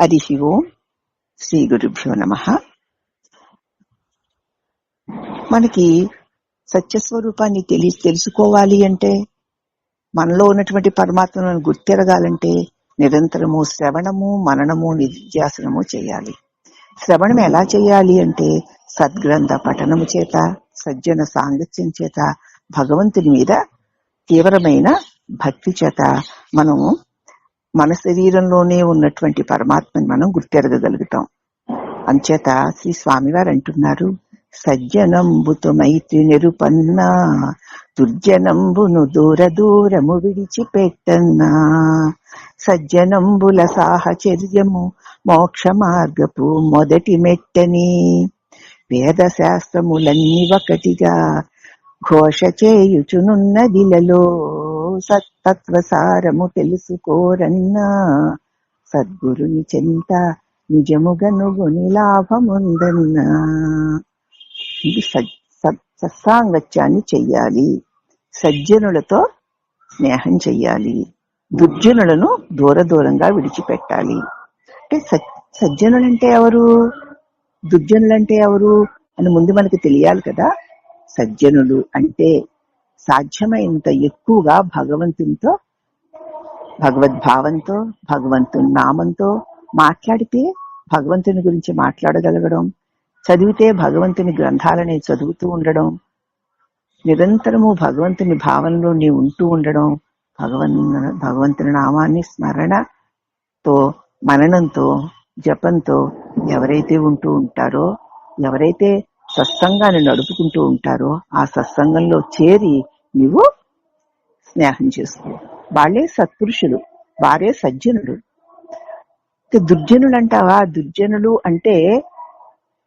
హరి ఓం శ్రీ గురుభ్యో నమ. మనకి సత్యస్వరూపాన్ని తెలి తెలుసుకోవాలి అంటే మనలో ఉన్నటువంటి పరమాత్మను గుర్తెరగాలంటే నిరంతరము శ్రవణము మననము నిధ్యాసనము చేయాలి. శ్రవణం ఎలా చేయాలి అంటే సద్గ్రంథ పఠనము చేత సజ్జన సాంగత్యం చేత భగవంతుని మీద తీవ్రమైన భక్తి చేత మనము మన శరీరంలోనే ఉన్నటువంటి పరమాత్మని మనం గుర్తెరగగలుగుతాం. అంచేత శ్రీ స్వామివారు అంటున్నారు సజ్జనంబుతో మైత్రి నిరుపన్నా దుర్జనంబును దూర దూరము విడిచిపెట్టన్నా సజ్జనంబుల సాహచర్యము మోక్ష మార్గపు మొదటి మెట్టని వేద శాస్త్రములన్నీ ఒకటిగా ఘోష చేయుచునున్నదిలలో సత్తత్వసారము తెలుసుకోరన్నా. సద్గురుని చెంత నిజముగనుగుని లాభముందన్నా. ఇది సత్సాంగత్యాన్ని చెయ్యాలి. సజ్జనులతో స్నేహం చెయ్యాలి. దుర్జనులను దూర దూరంగా విడిచిపెట్టాలి. అంటే సజ్- సజ్జనులంటే ఎవరు? దుర్జనులంటే ఎవరు? అని ముందు మనకు తెలియాలి కదా. సజ్జనులు అంటే సాధ్యమైనంత ఎక్కువగా భగవంతునితో భగవద్భావంతో భగవంతుని నామంతో మాట్లాడితే భగవంతుని గురించి మాట్లాడగలగడం చదివితే భగవంతుని గ్రంథాలని చదువుతూ ఉండడం నిరంతరము భగవంతుని భావనలో నీ ఉంటూ ఉండడం భగవన్ భగవంతుని నామాన్ని స్మరణతో మననంతో జపంతో ఎవరైతే ఉంటూ ఉంటారో ఎవరైతే సత్సంగాన్ని నడుపుకుంటూ ఉంటారో ఆ సత్సంగంలో చేరి నువ్వు స్నేహం చేసుకో. వాళ్ళే సత్పురుషులు వారే సజ్జనులు. దుర్జనులు అంటావా దుర్జనులు అంటే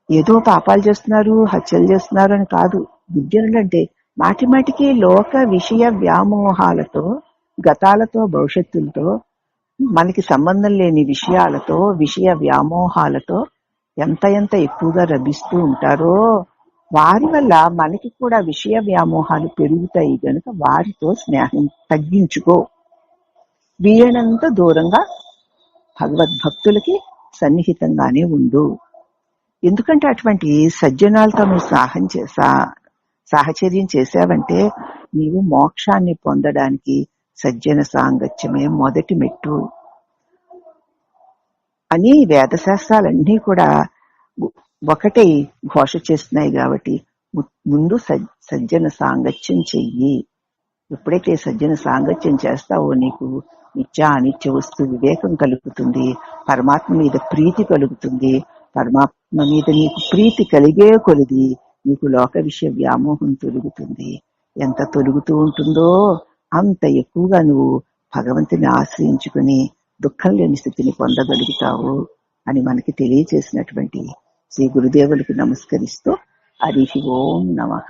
ఏదో పాపాలు చేస్తున్నారు హత్యలు చేస్తున్నారు అని కాదు. దుర్జనులు అంటే మాటి మాటికి లోక విషయ వ్యామోహాలతో గతాలతో భవిష్యత్తులతో మనకి సంబంధం లేని విషయాలతో విషయ వ్యామోహాలతో ఎంత ఎంత ఎక్కువగా రభిస్తూ ఉంటారో వారి వల్ల మనకి కూడా విషయ వ్యామోహాలు పెరుగుతాయి గనుక వారితో స్నేహం తగ్గించుకో. వీయనంత దూరంగా భగవద్భక్తులకి సన్నిహితంగానే ఉండు. ఎందుకంటే అటువంటి సజ్జనాలతో నువ్వు సాహం చేసా సాహచర్యం చేశావంటే నీవు మోక్షాన్ని పొందడానికి సజ్జన సాంగత్యమే మొదటి మెట్టు. అని వేదశాస్త్రాలన్నీ కూడా ఒకటే ఘోష చేస్తున్నాయి కాబట్టి ము- ముందు సజ్జన సాంగత్యం చెయ్యి. ఎప్పుడైతే సజ్జన సాంగత్యం చేస్తావో నీకు నిత్య అనిత్య వస్తు వివేకం కలుగుతుంది పరమాత్మ మీద ప్రీతి కలుగుతుంది పరమాత్మ మీద నీకు ప్రీతి కలిగే కొలిది నీకు లోక విషయ వ్యామోహం తొలుగుతుంది. ఎంత తొలుగుతూ ఉంటుందో అంత ఎక్కువగా నువ్వు భగవంతుని ఆశ్రయించుకుని దుఃఖం లేని స్థితిని పొందగలుగుతావు అని మనకి తెలియజేసినటువంటి శ్రీ గురుదేవులకి నమస్కరిస్తూ హరి ఓం నమః.